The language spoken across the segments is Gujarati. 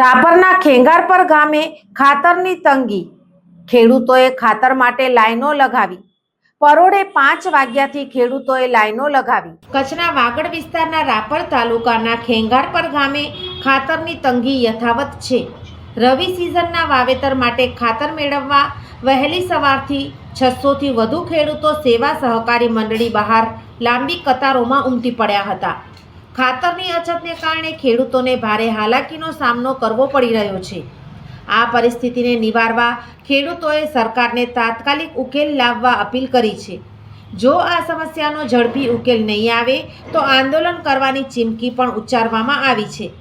રાપરના ખેંગારપર ગામે ખાતરની તંગી. ખેડૂતોએ ખાતર માટે લાઈનો લગાવી. પરોડે પાંચ વાગ્યાથી ખેડૂતોએ લાઈનો લગાવી. કચ્છના વાગડ વિસ્તારના રાપર તાલુકાના ખેંગારપર ગામે ખાતરની તંગી યથાવત છે. રવિ સિઝનના વાવેતર માટે ખાતર મેળવવા વહેલી સવારથી છસોથી વધુ ખેડૂતો સેવા સહકારી મંડળી બહાર લાંબી કતારોમાં ઉમટી પડ્યા હતા. ખાતરની અછતને કારણે ખેડૂતોને ભારે હાલાકીનો સામનો કરવો પડી રહ્યો છે. આ પરિસ્થિતિને નિવારવા ખેડૂતોએ સરકારને તાત્કાલિક ઉકેલ લાવવા અપીલ કરી છે. જો આ સમસ્યાનો ઝડપી ઉકેલ નહીં આવે, તો આંદોલન કરવાની ચીમકી પણ ઉચ્ચારવામાં આવી છે.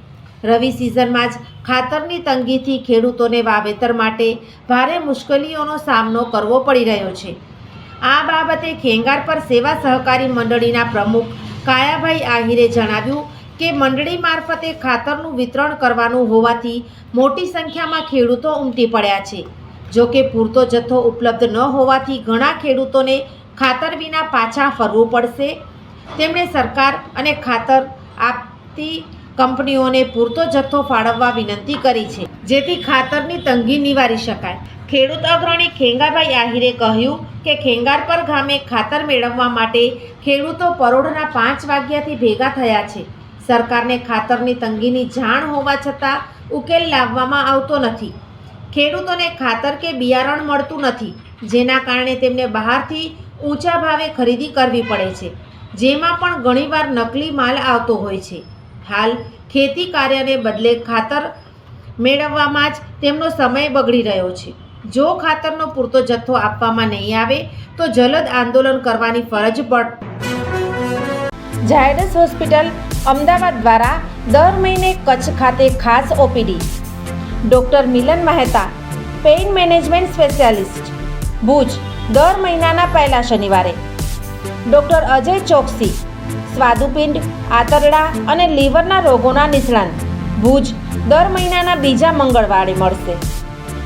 રવિ સિઝનમાં જ ખાતરની તંગીથી ખેડૂતોને વાવેતર માટે ભારે મુશ્કેલીઓનો સામનો કરવો પડી રહ્યો છે. આ બાબતે ખેંગાર પર સેવા સહકારી મંડળીના પ્રમુખ કાયાભાઈ આહિરે જણાવ્યું કે મંડળી મારફતે ખાતરનું વિતરણ કરવાનું હોવાથી મોટી સંખ્યામાં ખેડૂતો ઉમટી પડ્યા છે. જો કે પૂરતો જથ્થો ઉપલબ્ધ ન હોવાથી ઘણા ખેડૂતોને ખાતર વિના પાછા ફરવું પડશે. તેમણે સરકાર અને ખાતર આપતી કંપનીઓને પૂરતો જથ્થો ફાળવવા વિનંતી કરી છે, જેથી ખાતરની તંગી નિવારી શકાય. ખેડૂત અગ્રણી ખેંગાભાઈ આહિરે કહ્યું કે ખેંગારપર ગામે ખાતર મેળવવા માટે ખેડૂતો પરોઢના પાંચ વાગ્યાથી ભેગા થયા છે. સરકારને ખાતરની તંગીની જાણ હોવા છતાં ઉકેલ લાવવામાં આવતો નથી. ખેડૂતોને ખાતર કે બિયારણ મળતું નથી, જેના કારણે તેમને બહારથી ઊંચા ભાવે ખરીદી કરવી પડે છે, જેમાં પણ ઘણીવાર નકલી માલ આવતો હોય છે. હાલ, ખેતી કાર્યને બદલે ખાતર મેળવવામાં જ તેમનો સમય બગડી રહ્યો છે. જો ખાતરનો પૂરતો જથ્થો આપવામાં નહીં આવે, તો જલદ આંદોલન કરવાની ફરજ પડ. ઝાયડસ હોસ્પિટલ અમદાવાદ દ્વારા દર મહિને કચ્છ ખાતે ખાસ OPD. Doctor Milan Mehta, pain management specialist, Bhuj, દર મહિનાના પહેલા શનિવારે. ડૉક્ટર અજય ચોકસી, સ્વાદુપિંડ, આંતરડા અને લીવરના રોગોના નિષ્ણાંત. ભુજ, દર મહિનાના બીજા મંગળવારે મળશે.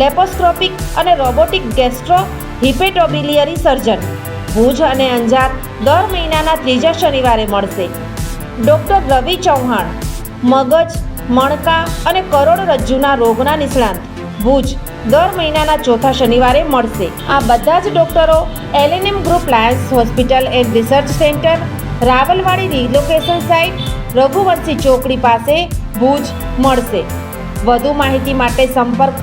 લેપોસ્કોપિક અને robotic gastro hepatobiliary surgeon. Bhuj અને અંજાર દર મહિનાના ત્રીજા શનિવારે મળશે. ડૉક્ટર રવિ ચૌહાણ, મગજ, મણકા અને કરોડરજ્જુના રોગના નિષ્ણાંત. ભુજ દર મહિનાના ચોથા શનિવારે મળશે. આ બધા જ ડોક્ટરો LNM group Lions hospital and research centre, Rawalwadi relocation site, Raghuvanshi ચોકડી પાસે ભુજ મળશે. વધુ માહિતી માટે સંપર્ક